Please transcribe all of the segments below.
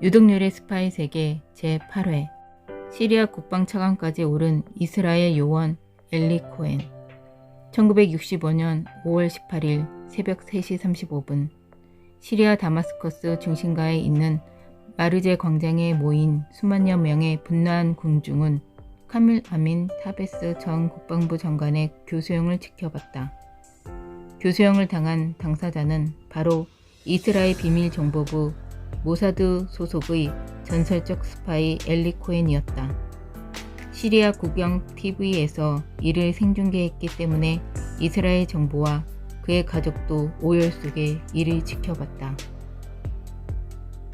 유독률의 스파이 세계 제8회 시리아 국방 차관까지 오른 이스라엘 요원 엘리 코엔 1965년 5월 18일 새벽 3시 35분 시리아 다마스커스 중심가에 있는 마르제 광장에 모인 수만여 명의 분노한 군중은 카밀 아민 타베스 전 국방부 장관의 교수형을 지켜봤다. 교수형을 당한 당사자는 바로 이스라엘 비밀정보부 모사드 소속의 전설적 스파이 엘리 코엔이었다. 시리아 국영 TV에서 이를 생중계했기 때문에 이스라엘 정부와 그의 가족도 오열 속에 이를 지켜봤다.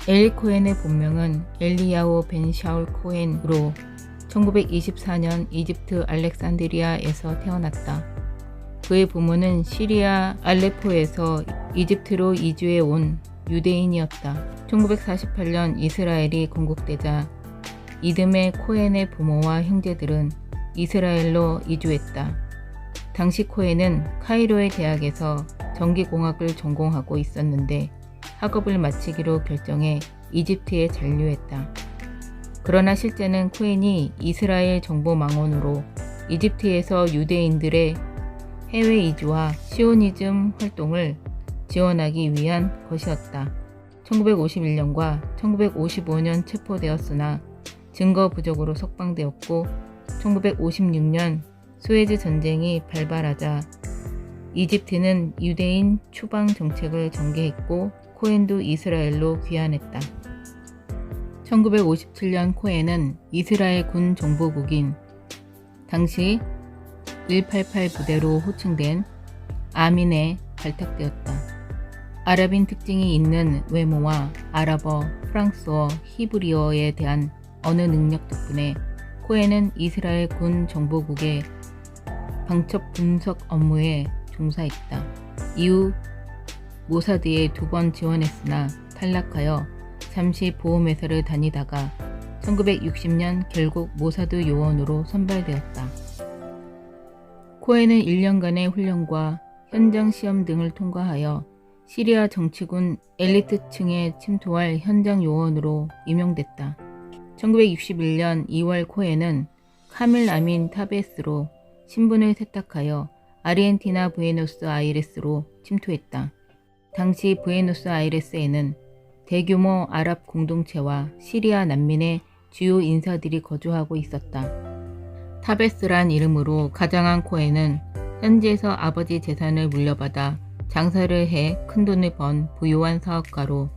엘리 코엔의 본명은 엘리야오 벤 샤울 코엔으로 1924년 이집트 알렉산드리아에서 태어났다. 그의 부모는 시리아 알레포에서 이집트로 이주해 온 유대인이었다. 1948년 이스라엘이 건국되자 이듬해 코엔의 부모와 형제들은 이스라엘로 이주했다. 당시 코엔은 카이로의 대학에서 전기공학을 전공하고 있었는데 학업을 마치기로 결정해 이집트에 잔류했다. 그러나 실제는 코엔이 이스라엘 정보 망원으로 이집트에서 유대인들의 해외 이주와 시오니즘 활동을 지원하기 위한 것이었다. 1951년과 1955년 체포되었으나 증거 부족으로 석방되었고 1956년 수에즈 전쟁이 발발하자 이집트는 유대인 추방 정책을 전개했고 코엔도 이스라엘로 귀환했다. 1957년 코엔은 이스라엘 군 정보국인 당시 188 부대로 호칭된 아민에 발탁되었다. 아랍인 특징이 있는 외모와 아랍어, 프랑스어, 히브리어에 대한 언어 능력 덕분에 코엔은 이스라엘 군 정보국의 방첩 분석 업무에 종사했다. 이후 모사드에 두 번 지원했으나 탈락하여 잠시 보험회사를 다니다가 1960년 결국 모사드 요원으로 선발되었다. 코엔은 1년간의 훈련과 현장 시험 등을 통과하여 시리아 정치군 엘리트층에 침투할 현장 요원으로 임용됐다. 1961년 2월 코엔은 카밀 아민 타베스로 신분을 세탁하여 아르헨티나 부에노스 아이레스로 침투했다. 당시 부에노스 아이레스에는 대규모 아랍 공동체와 시리아 난민의 주요 인사들이 거주하고 있었다. 타베스란 이름으로 가장한 코에는 현지에서 아버지 재산을 물려받아 장사를 해 큰돈을 번 부유한 사업가로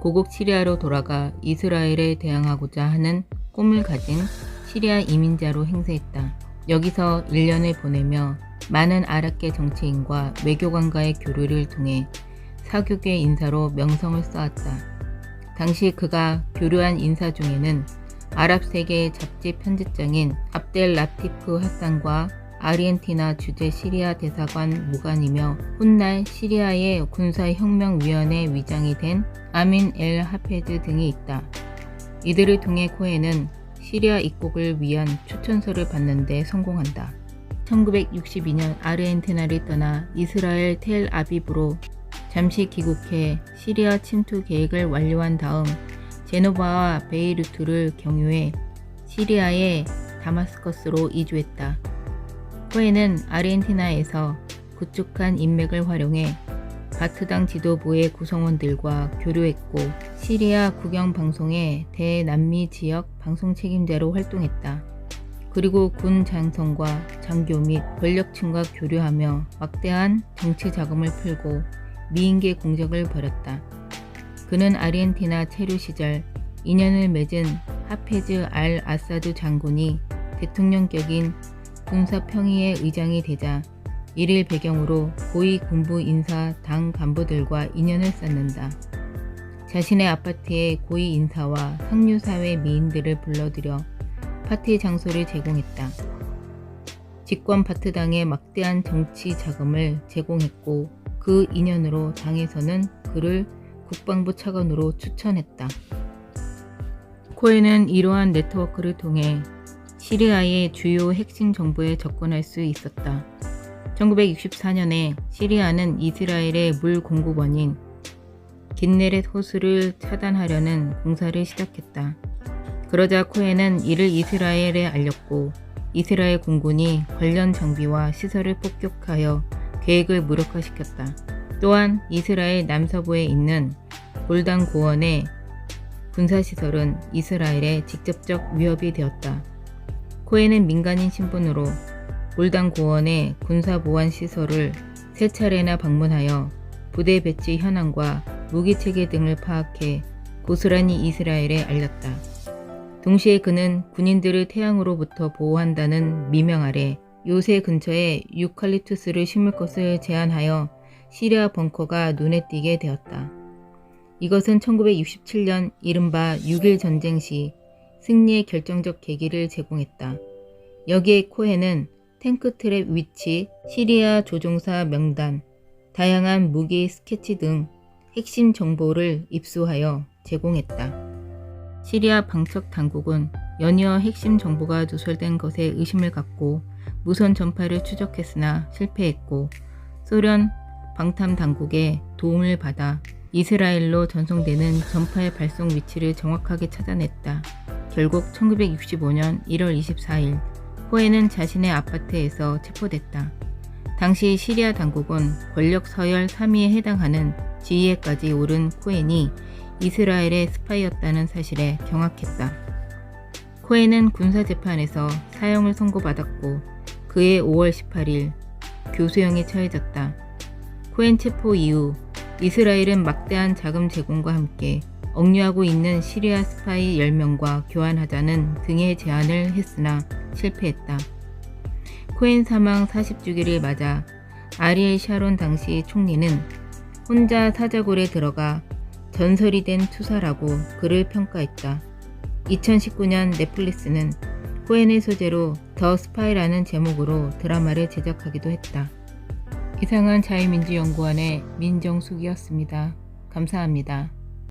고국 시리아로 돌아가 이스라엘에 대항하고자 하는 꿈을 가진 시리아 이민자로 행세했다. 여기서 1년을 보내며 많은 아랍계 정치인과 외교관과의 교류를 통해 사교계 인사로 명성을 쌓았다. 당시 그가 교류한 인사 중에는 아랍 세계의 잡지 편집장인 압델 라티프 하산과 아르헨티나 주재 시리아 대사관 무관이며 훗날 시리아의 군사혁명위원회 위장이 된 아민 엘 하페즈 등이 있다. 이들을 통해 코에는 시리아 입국을 위한 추천서를 받는데 성공한다. 1962년 아르헨티나를 떠나 이스라엘 텔 아비브로 잠시 귀국해 시리아 침투 계획을 완료한 다음 제노바와 베이루트를 경유해 시리아의 다마스커스로 이주했다. 코에는 아르헨티나에서 구축한 인맥을 활용해 바트당 지도부의 구성원들과 교류했고 시리아 국영 방송의 대남미 지역 방송 책임자로 활동했다. 그리고 군 장성과 장교 및 권력층과 교류하며 막대한 정치 자금을 풀고 미인계 공작을 벌였다. 그는 아르헨티나 체류 시절 인연을 맺은 하페즈 알 아사드 장군이 대통령격인 군사평의회 의장이 되자 이를 배경으로 고위 군부 인사 당 간부들과 인연을 쌓는다. 자신의 아파트에 고위 인사와 상류사회 미인들을 불러들여 파티 장소를 제공했다. 집권 파트당에 막대한 정치 자금을 제공했고 그 인연으로 당에서는 그를 국방부 차관으로 추천했다. 코에는 이러한 네트워크를 통해 시리아의 주요 핵심 정보에 접근할 수 있었다. 1964년에 시리아는 이스라엘의 물 공급원인 긴네렛 호수를 차단하려는 공사를 시작했다. 그러자 코엔은 이를 이스라엘에 알렸고 이스라엘 공군이 관련 장비와 시설을 폭격하여 계획을 무력화시켰다. 또한 이스라엘 남서부에 있는 골단 고원의 군사시설은 이스라엘에 직접적 위협이 되었다. 코엔은 민간인 신분으로 골단 고원의 군사보안 시설을 세 차례나 방문하여 부대 배치 현황과 무기 체계 등을 파악해 고스란히 이스라엘에 알렸다. 동시에 그는 군인들을 태양으로부터 보호한다는 미명 아래 요새 근처에 유칼립투스를 심을 것을 제안하여 시리아 벙커가 눈에 띄게 되었다. 이것은 1967년 이른바 6.1 전쟁 시 승리의 결정적 계기를 제공했다. 여기에 코헨은 탱크 트랩 위치, 시리아 조종사 명단, 다양한 무기 스케치 등 핵심 정보를 입수하여 제공했다. 시리아 방척 당국은 연이어 핵심 정보가 누설된 것에 의심을 갖고 무선 전파를 추적했으나 실패했고 소련 방탐 당국의 도움을 받아 이스라엘로 전송되는 전파의 발송 위치를 정확하게 찾아냈다. 결국 1965년 1월 24일 코엔은 자신의 아파트에서 체포됐다. 당시 시리아 당국은 권력 서열 3위에 해당하는 지휘에까지 오른 코엔이 이스라엘의 스파이였다는 사실에 경악했다. 코엔은 군사재판에서 사형을 선고받았고 그해 5월 18일 교수형에 처해졌다. 코엔 체포 이후 이스라엘은 막대한 자금 제공과 함께 억류하고 있는 시리아 스파이 10명과 교환하자는 등의 제안을 했으나 실패했다. 코엔 사망 40주기를 맞아 아리엘 샤론 당시 총리는 혼자 사자골에 들어가 전설이 된 투사라고 그를 평가했다. 2019년 넷플릭스는 코엔의 소재로 더 스파이라는 제목으로 드라마를 제작하기도 했다. 이상은 자유민주연구원의 민정숙이었습니다. 감사합니다.